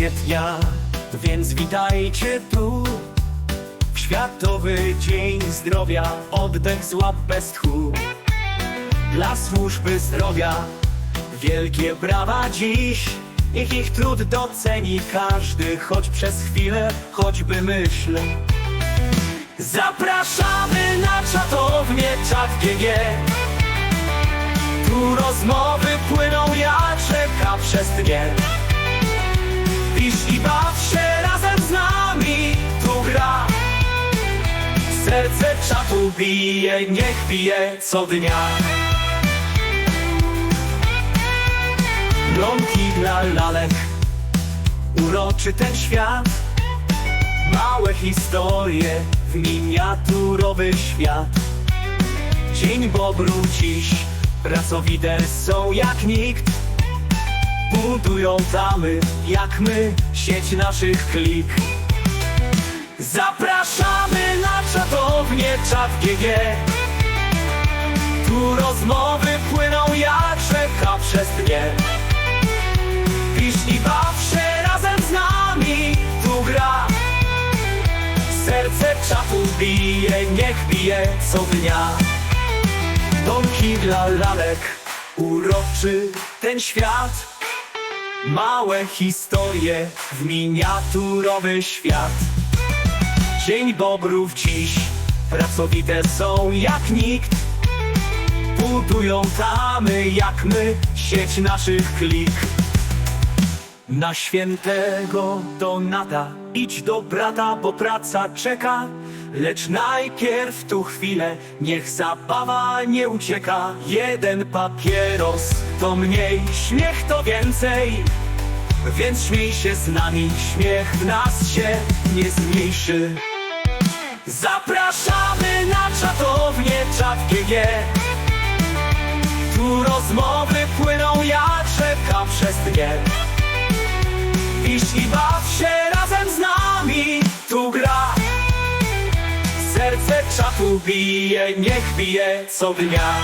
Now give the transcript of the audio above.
kwietnia, więc witajcie tu. W Światowy Dzień Zdrowia oddech złap bez tchu. Dla służby zdrowia wielkie brawa dziś. Niech ich trud doceni każdy, choć przez chwilę, choćby myśl. Zapraszamy na czatownię Czat GG. Tu rozmowy płyną jak rzeka przez dnie. Serce czatu bije, niech bije co dnia. Ląki dla lalek, uroczy ten świat. Małe historie w miniaturowy świat. Dzień Bobru dziś, pracowite są jak nikt. Budują tamy, jak my, sieć naszych klik. Na czatownię Czat GG. Tu rozmowy płyną jak rzeka przez dnie. Pisz i baw się razem z nami, tu gra. Serce czatu bije, niech bije co dnia. Domki dla lalek, uroczy ten świat. Małe historie w miniaturowy świat. Dzień Bobrów dziś, pracowite są jak nikt. Budują tamy jak my, sieć naszych klik. Na świętego Donata idź do brata, bo praca czeka. Lecz najpierw tu chwilę, niech zabawa nie ucieka. Jeden papieros to mniej, śmiech to więcej. Więc śmiej się z nami, śmiech w nas się nie zmniejszy. Zapraszamy na Czat GG. Tu rozmowy płyną jak rzeka przez dnie. Pisz i baw się razem z nami, tu gra. Serce czatu bije, niech bije co dnia.